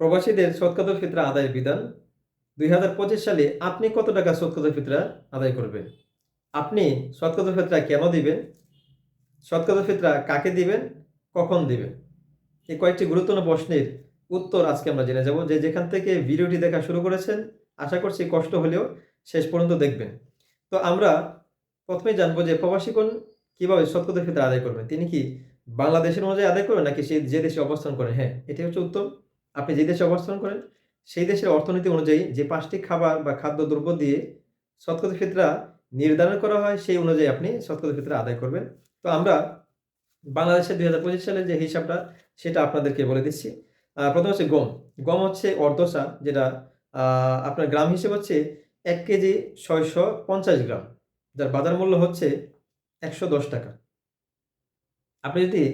প্রবাসীদের সৎকাতুল ফিতরা আদায়ের বিধান। দুই হাজার পঁচিশ সালে আপনি কত টাকা সৎকাতুল ফিতরা আদায় করবেন? আপনি সৎকাতুল ফিতরা কেন দিবেন? সৎকাতুল ফিতরা কাকে দিবেন? কখন দিবেন? এই কয়েকটি গুরুত্বপূর্ণ প্রশ্নের উত্তর আজকে আমরা জেনে যাব। যে যেখান থেকে ভিডিওটি দেখা শুরু করেছেন, আশা করছি কষ্ট হলেও শেষ পর্যন্ত দেখবেন। তো আমরা প্রথমে জানব যে প্রবাসী কোন কীভাবে সৎকাতুল ফিতরা আদায় করবেন? তিনি কি বাংলাদেশের অনুযায়ী আদায় করবেন, নাকি সে যে দেশে অবস্থান করেন হ্যাঁ এটি হচ্ছে উত্তম আপনি যে দেশে অবস্থান করেন, সেই দেশের অর্থনীতি অনুযায়ী যে পাঁচটি খাবার বা খাদ্যদ্রব্য দিয়ে শতকত ফিতরা নির্ধারণ করা হয়, সেই অনুযায়ী আপনি শতকত ফিতরা আদায় করবেন। তো আমরা বাংলাদেশের দুই হাজার পঁচিশ সালের যে হিসাবটা, সেটা আপনাদেরকে বলে দিচ্ছি। প্রথম হচ্ছে গম। গম হচ্ছে অর্ধসা, যেটা আপনার গ্রাম হিসেবে হচ্ছে এক কেজি ছয়শো পঞ্চাশ গ্রাম, যার বাজার মূল্য হচ্ছে একশো দশ টাকা। আপনি যদি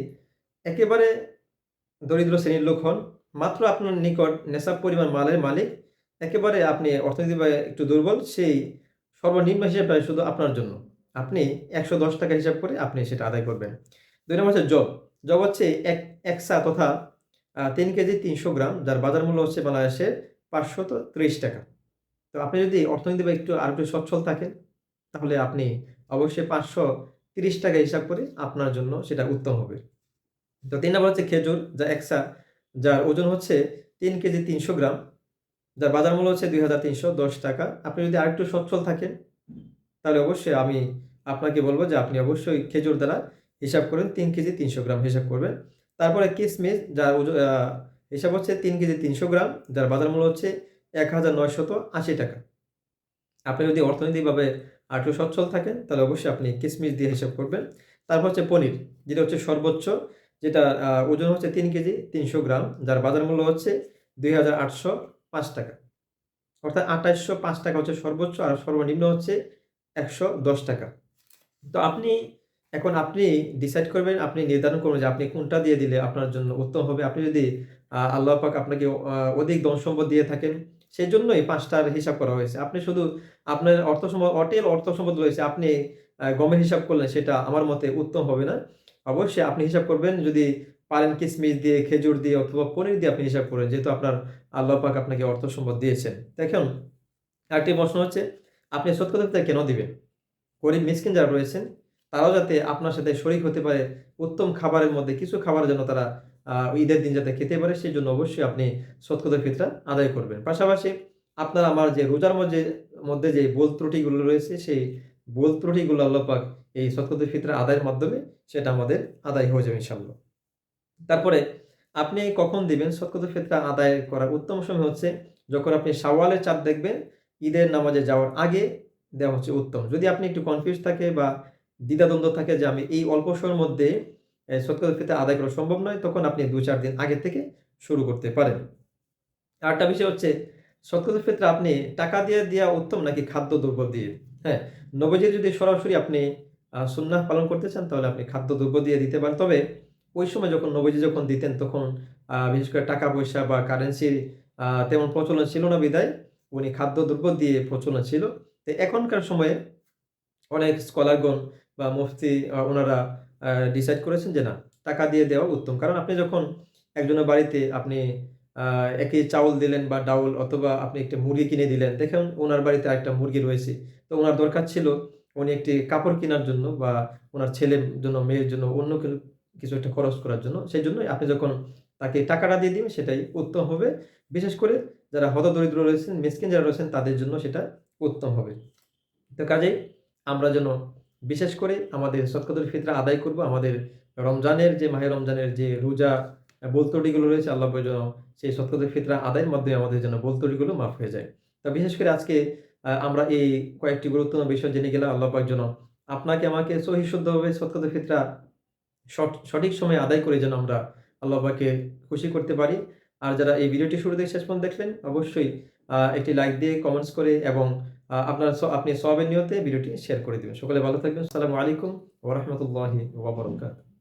একেবারে দরিদ্র শ্রেণির লোক হন মাত্র আপনার নিকট নেশাব পরিমাণ মালের মালিক, একেবারে আপনি অর্থনৈতিকভাবে একটু দুর্বল, সেই সর্বনিম্ন হিসাবটা শুধু আপনার জন্য। আপনি একশো দশ টাকা হিসাব করে আপনি সেটা আদায় করবেন। দুই নম্বর হচ্ছে জব। জব হচ্ছে এক, একসা তথা তিন কেজি তিনশো গ্রাম, যার বাজার মূল্য হচ্ছে বাংলাদেশে পাঁচশত ত্রিশ টাকা। তো আপনি যদি অর্থনৈতিকভাবে একটু, আর একটু সচ্ছল থাকেন, তাহলে আপনি অবশ্যই পাঁচশো তিরিশ টাকা হিসাব করে আপনার জন্য সেটা উত্তম হবে। তো তিন নম্বর হচ্ছে খেজুর, যা একসা যার ওজন হচ্ছে তিন কেজি তিনশো গ্রাম, যার বাজার মূল্য হচ্ছে দুই হাজার তিনশো দশ টাকা। আপনি যদি আরেকটু সচ্ছল থাকেন, তাহলে অবশ্যই আমি আপনাকে বলব যে আপনি অবশ্যই খেজুর দ্বারা হিসাব করেন, তিন কেজি তিনশো গ্রাম হিসাব করবেন। তারপরে কিসমিস, যার ওজন হিসাব হচ্ছে তিন কেজি তিনশো গ্রাম, যার বাজার মূল্য হচ্ছে এক হাজার নয়শত আশি টাকা। আপনি যদি অর্থনৈতিকভাবে আরেকটু সচ্ছল থাকেন, তাহলে অবশ্যই আপনি কিসমিস দিয়ে হিসাব করবেন। তারপর হচ্ছে পনির, যেটা হচ্ছে সর্বোচ্চ যেটা ওজন হচ্ছে তিন কেজি তিনশো গ্রাম, যার বাজার মূল্য হচ্ছে দুই হাজার আটশো পাঁচ টাকা। অর্থাৎ আঠাশশো পাঁচ টাকা হচ্ছে সর্বোচ্চ আর সর্বনিম্ন হচ্ছে একশো দশ টাকা। তো আপনি, এখন আপনি ডিসাইড করবেন, আপনি নির্ধারণ করবেন যে আপনি কোনটা দিয়ে দিলে আপনার জন্য উত্তম হবে। আপনি যদি আল্লাহ পাক আপনাকে অধিক ধন সম্পদ দিয়ে থাকেন, সেই জন্যই পাঁচটার হিসাব করা হয়েছে। আপনি শুধু আপনার অর্থ সম্পদ, অটেল অর্থ সম্পদ রয়েছে, আপনি গমের হিসাব করলেন, সেটা আমার মতে উত্তম হবে না। অবশ্যই আপনি হিসাব করবেন, যদি পারেন কিসমিস দিয়ে, খেজুর দিয়ে অথবা পনির দিয়ে আপনি হিসাব করেন, যেহেতু আপনার আল্লাহ পাক আপনাকে অর্থ সম্পদ দিয়েছেন। দেখুন, আরেকটি প্রশ্ন হচ্ছে, আপনি সত্যতা কেন দিবেন? গরিব মিসকিন যারা রয়েছেন, তারাও যাতে আপনার সাথে শরিক হতে পারে, উত্তম খাবারের মধ্যে কিছু খাবার যেন তারা ঈদের দিন যাতে খেতে পারে, সেই জন্য অবশ্যই আপনি সৎকতের ফিতরা আদায় করবেন। পাশাপাশি আপনার আমার যে রোজার মধ্যে মধ্যে যে বোল ত্রুটিগুলো রয়েছে, সেই বোল ত্রুটিগুলো আল্লাহ পাক এই সৎকতের ফিতরা আদায়ের মাধ্যমে সেটা আমাদের আদায় হয়ে যাবে ইনশাল্লাহ তারপরে আপনি কখন দিবেন সৎকত ফিতরা আদায় করার? উত্তম সময় হচ্ছে যখন আপনি সাওয়ালের চাঁদ দেখবেন, ঈদের নামাজে যাওয়ার আগে দেওয়া হচ্ছে উত্তম। যদি আপনি একটু কনফিউজ থাকে বা দ্বিধাদ্বন্দ্ব থাকে যে আমি এই অল্প সময়ের মধ্যে সৎকত ফিতরা আদায় করা সম্ভব নয়, তখন আপনি দু চার দিন আগে থেকে শুরু করতে পারেন। আরেকটা বিষয় হচ্ছে সৎকত ফিতরা আপনি টাকা দিয়ে দেওয়া উত্তম নাকি খাদ্য দ্রব্য দিয়ে? হ্যাঁ নবজে যদি সরাসরি আপনি সুন্নাহ পালন করতে চান, তাহলে আপনি খাদ্য দ্রব্য দিয়ে দিতে পারেন। তবে ওই সময় যখন নবীজি যখন দিতেন, তখন বিশেষ করে টাকা পয়সা বা কারেন্সির তেমন প্রচলন ছিল না বিদায়। উনি খাদ্য খাদ্যদ্রব্য দিয়ে প্রচলন ছিল। তো এখনকার সময়ে অনেক স্কলারগণ বা মুফতি ওনারা ডিসাইড করেছেন যে না, টাকা দিয়ে দেওয়া উত্তম। কারণ আপনি যখন একজনের বাড়িতে আপনি একই চাউল দিলেন বা ডাউল অথবা আপনি একটা মুরগি কিনে দিলেন। দেখেন, ওনার বাড়িতে একটা মুরগি রয়েছে। তো ওনার দরকার ছিল উনি একটি কাপড় কেনার জন্য বা ওনার ছেলের জন্য, মেয়ের জন্য অন্য কিছু একটা খরচ করার জন্য। সেই জন্য আপনি যখন তাকে টাকাটা দিয়ে দিবেন, সেটাই উত্তম হবে। বিশেষ করে যারা হতদরিদ্র রয়েছেন, মিসকিন যারা রয়েছেন, তাদের জন্য সেটা উত্তম হবে। তো কাজেই আমরা যেন বিশেষ করে আমাদের সৎকদর ফিতরা আদায় করব। আমাদের রমজানের যে মাহে রমজানের যে রোজা বলতটিগুলো রয়েছে, আল্লাহ যেন সেই সৎকদর ফিতরা আদায়ের মাধ্যমে আমাদের যেন বলতটিগুলো মাফ হয়ে যায়। তো বিশেষ করে আজকে আমরা এই কয়েকটি গুরুত্বপূর্ণ বিষয় জেনে গেলাম, আল্লাহ পাক যেন আপনাকে আমাকে সহি শুদ্ধভাবে সৎকদর ফিতরা সঠিক সময়ে আদায় করে যেন আমরা আল্লাহ পাকে খুশি করতে পারি। আর যারা এই ভিডিওটি শুরু থেকে শেষ পর্যন্ত দেখলেন, অবশ্যই একটি লাইক দিয়ে কমেন্টস করে এবং আপনার আপনি সবের নিয়তে ভিডিওটি শেয়ার করে দিবেন। সকলে ভালো থাকবেন। আসসালামু আলাইকুম ওরহমতুল্লাহি ওবরাকাতুহু